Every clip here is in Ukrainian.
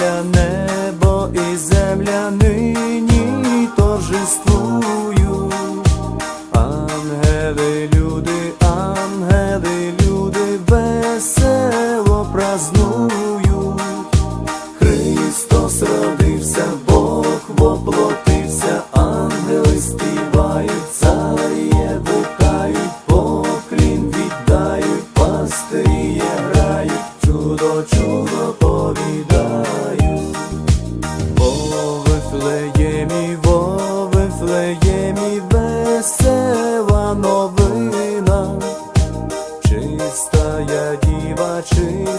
Земля, небо і земля нині торжествую, Ангели, люди, ангели, люди весело празнують.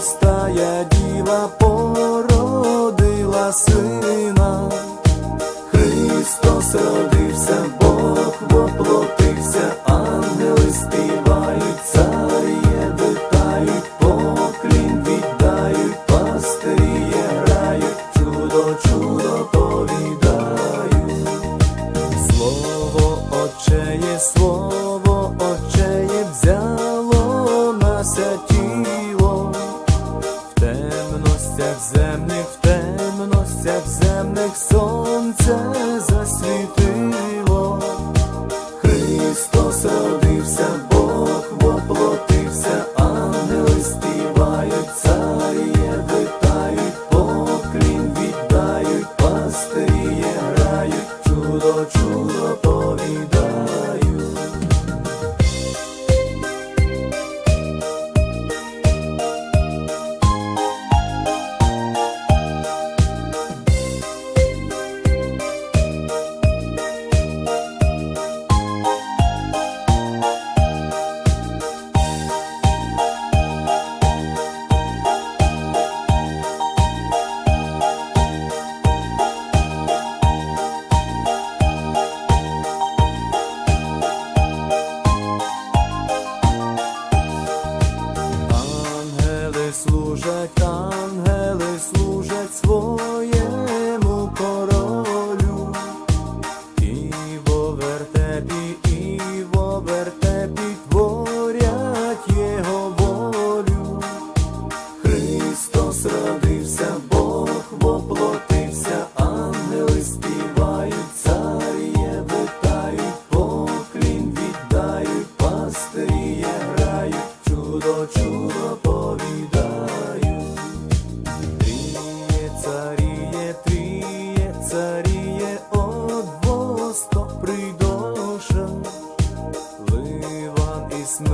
Діва, чистая діва породила сина. Христос родився, земних, в темностях земних сонце засвітило. Христос родився, Бог воплотився, ангели співають, царіє витають, поклін віддають, пастирі грають, чудо, чудо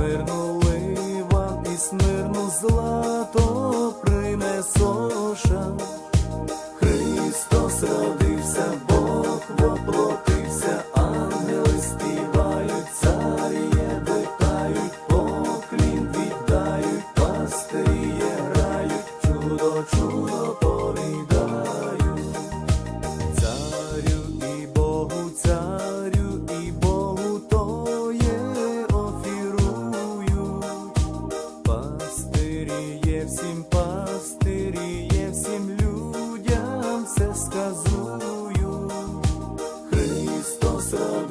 і смирну, ливан і смирну злато принесоша. Христос родився, Бог воплотився, ангели співають, царіє витають, поклін віддають, пастирі грають, чудо, чудо So.